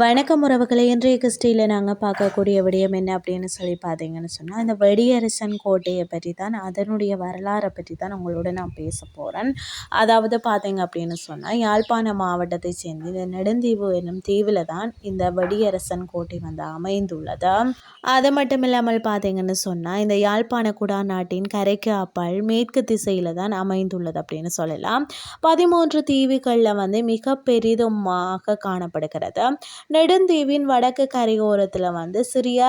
வணக்கம் உறவுகளை. இன்றைய கிறிஸ்டியில் நாங்கள் பார்க்கக்கூடிய விடயம் என்ன அப்படின்னு சொல்லி பார்த்தீங்கன்னு சொன்னால் இந்த வெடியரசன் கோட்டையை பற்றி தான் அதனுடைய வரலாறை பற்றி தான் உங்களோட நான் பேச போகிறேன் அதாவது பார்த்தீங்க அப்படின்னு சொன்னால் யாழ்ப்பாண மாவட்டத்தை சேர்ந்து இந்த நெடுந்தீவு என்னும் தீவில் தான் இந்த வெடியரசன் கோட்டை வந்து அமைந்துள்ளது. அது மட்டும் இல்லாமல் பார்த்தீங்கன்னு சொன்னால் இந்த யாழ்ப்பாண குடா நாட்டின் கரைக்கு அப்பால் மேற்கு திசையில் தான் அமைந்துள்ளது அப்படின்னு சொல்லலாம். பதிமூன்று தீவுகளில் வந்து மிக பெரிதுமாக காணப்படுகிறது. நெடுந்தீவின் வடக்கு கரையோரத்தில் வந்து சிறிய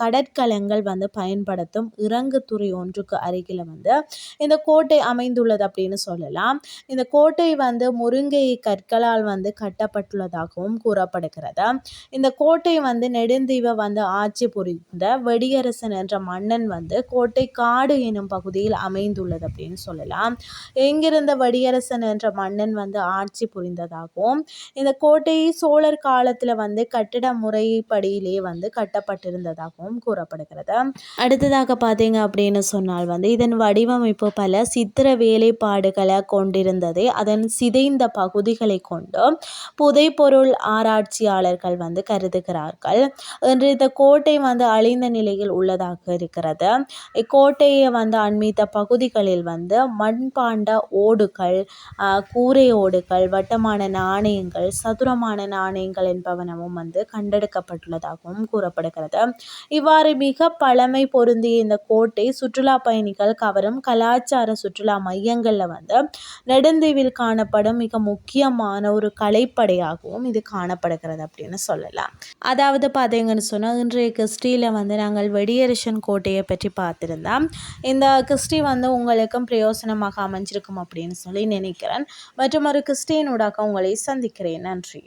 கடற்கலங்கள் வந்து பயன்படுத்தும் இறங்குத்துறை ஒன்றுக்கு அருகில் வந்து இந்த கோட்டை அமைந்துள்ளது அப்படின்னு சொல்லலாம். இந்த கோட்டை வந்து முருங்கை கற்களால் வந்து கட்டப்பட்டுள்ளதாகவும் கூறப்படுகிறது. இந்த கோட்டை வந்து நெடுந்தீவை வந்து ஆட்சி புரிந்த வெடியரசன் என்ற மன்னன் வந்து கோட்டை காடு எனும் பகுதியில் அமைந்துள்ளது அப்படின்னு சொல்லலாம். எங்கிருந்த வெடியரசன் என்ற மன்னன் வந்து ஆட்சி புரிந்ததாகவும் இந்த கோட்டை சோழர் காலத்தில் வந்து கட்டிட முறைப்படியிலே வந்து கட்டப்பட்டிருந்ததாகவும் கூறப்படுகிறது. அடுத்ததாக பார்த்தீங்க அப்படின்னு சொன்னால் வந்து இதன் வடிவமைப்பு பல சித்திர வேலைப்பாடுகளை கொண்டிருந்தது. அதன் சிதைந்த பகுதிகளை கொண்டு புதைப்பொருள் ஆராய்ச்சியாளர்கள் வந்து கருதுகிறார்கள். என்று இந்த கோட்டை வந்து அழிந்த நிலையில் உள்ளதாக இருக்கிறது. இக்கோட்டையை வந்து அண்மித்த பகுதிகளில் வந்து மண்பாண்ட ஓடுகள் கூரை ஓடுகள் வட்டமான நாணயங்கள் சதுரமான நாணயங்கள் என்பவனமும் வந்து கண்டெடுக்கப்பட்டுள்ளதாகவும் கூறப்படுகிறது. இவ்வாறு மிக பழமை பொருந்திய இந்த கோட்டை சுற்றுலா பயணிகள் கவரும் கலாச்சார சுற்றுலா மையங்களில் வந்து நெடுந்தீவில் காணப்படும் மிக முக்கியமான ஒரு கலைப்படையாகவும் இது காணப்படுகிறது அப்படின்னு சொல்லலாம். அதாவது பார்த்தீங்கன்னு சொன்னால் இன்றைய கிறிஸ்டியில் வந்து நாங்கள் வெடியரசன் கோட்டையை பற்றி பார்த்துருந்தோம். இந்த கிறிஸ்டி வந்து உங்களுக்கும் பிரயோசனமாக அமைஞ்சிருக்கும் அப்படின்னு சொல்லி நினைக்கிறேன். மற்றும் ஒரு கிறிஸ்டியனூடாக உங்களை சந்திக்கிறேன். நன்றி.